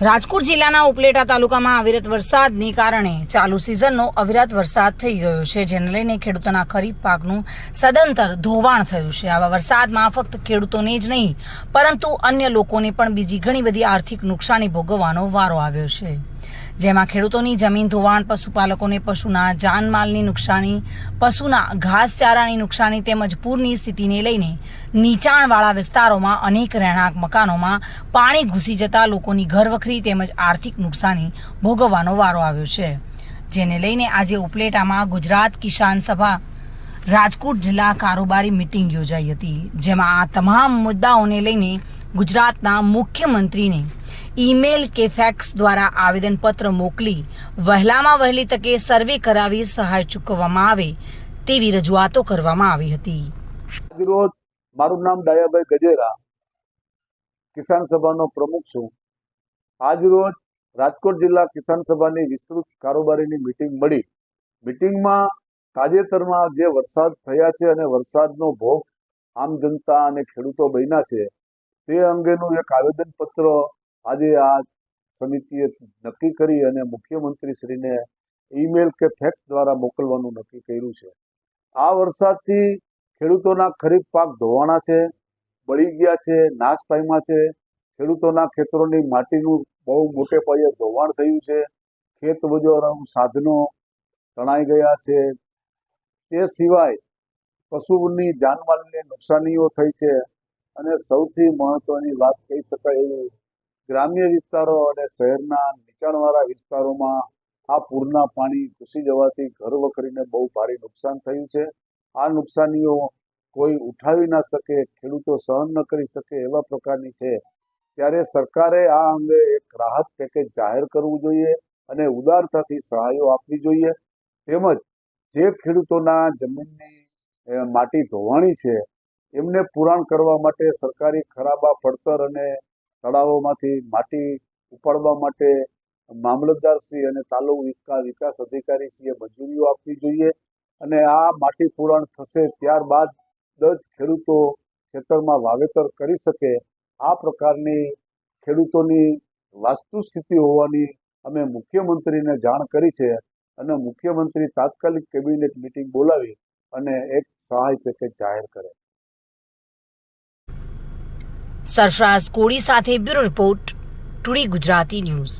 રાજકોટ જિલ્લાના ઉપલેટા તાલુકામાં અવિરત વરસાદને કારણે ચાલુ સિઝનનો અવિરત વરસાદ થઈ ગયો છે, જેને લઈને ખેડૂતોના ખરીફ પાકનું સદંતર ધોવાણ થયું છે. આવા વરસાદમાં ફક્ત ખેડૂતોને જ નહીં, પરંતુ અન્ય લોકોને પણ બીજી ઘણી બધી આર્થિક નુકસાની ભોગવવાનો વારો આવ્યો છે. જેમાં ખેડૂતોની જમીન ધોવાણ, પશુપાલકોને પશુના જાનમાલની નુકસાની, પશુના ઘાસચારાની નુકસાની તેમજ પૂરની સ્થિતિને લઈને નીચાણવાળા વિસ્તારોમાં અનેક રહેણાંક મકાનોમાં પાણી ઘૂસી જતા લોકોની ઘરવખરી તેમજ આર્થિક નુકસાની ભોગવવાનો વારો આવ્યો છે. જેને લઈને આજે ઉપલેટામાં ગુજરાત કિસાન સભા રાજકોટ જિલ્લા કારોબારી મિટિંગ યોજાઈ હતી, જેમાં આ તમામ મુદ્દાઓને લઈને ગુજરાતના મુખ્યમંત્રીને ઈમેલ કે ફેક્સ દ્વારા આવેદનપત્ર મોકલી વહેલામાં વહેલી તકે સર્વે કરાવી સહાય ચૂકવવામાં આવે તેવી રજૂઆતો કરવામાં આવી હતી. આજરોજ મારું નામ ડાયાભાઈ ગજેરા, કિસાન સભાનો પ્રમુખ છું. આજરોજ રાજકોટ જિલ્લા કિસાન સભાની વિસ્તૃત કારોબારીની મિટિંગ મળી. મિટિંગમાં તાજેતરમાં જે વરસાદ થયા છે અને વરસાદનો ભોગ આમ જનતા અને ખેડૂતો બન્યા છે, તે અંગેનું એક આવેદનપત્ર આજે આ સમિતિએ નક્કી કરી અને મુખ્યમંત્રીશ્રીને ઈમેલ કે ફેક્સ દ્વારા મોકલવાનું નક્કી કર્યું છે. આ વરસાદથી ખેડૂતોના ખરીફ પાક ધોવાણા છે, બળી ગયા છે, નાશ પામ્યા છે. ખેડૂતોના ખેતરોની માટીનું બહુ મોટે પાયે ધોવાણ થયું છે. ખેત બજારો સાધનો તણાઈ ગયા છે. તે સિવાય પશુની જાનમાલની નુકસાનીઓ થઈ છે. અને સૌથી મહત્વની વાત કહી શકાય એવી ગ્રામ્ય વિસ્તારો અને શહેરના નીચાણવાળા વિસ્તારોમાં આ પૂરના પાણી ઘૂસી જવાથી ઘર વખરીને બહુ ભારે નુકસાન થયું છે. આ નુકસાનીઓ કોઈ ઉઠાવી ના શકે, ખેડૂતો સહન ન કરી શકે એવા પ્રકારની છે. ત્યારે સરકારે આ અંગે એક રાહત પેકેજ જાહેર કરવું જોઈએ અને ઉદારતાથી સહાયો આપવી જોઈએ. તેમજ જે ખેડૂતોના જમીનની માટી ધોવાણી છે, એમને પુરાણ કરવા માટે સરકારી ખરાબા, પડતર અને તળાવોમાંથી માટી ઉપાડવા માટે મામલતદારશ્રી અને તાલુકા વિકા- વિકાસ અધિકારીશ્રીએ મંજૂરીઓ આપવી જોઈએ અને આ માટી પૂરણ થશે ત્યારબાદ જ ખેડૂતો ખેતરમાં વાવેતર કરી શકે. આ પ્રકારની ખેડૂતોની વાસ્તુ સ્થિતિ હોવાની અમે મુખ્યમંત્રીને જાણ કરી છે અને મુખ્યમંત્રી તાત્કાલિક કેબિનેટ મિટિંગ બોલાવી અને એક સહાય પેકેજ જાહેર કરે. સરફરાઝ કોડી સાથે bureau report today Gujarati news.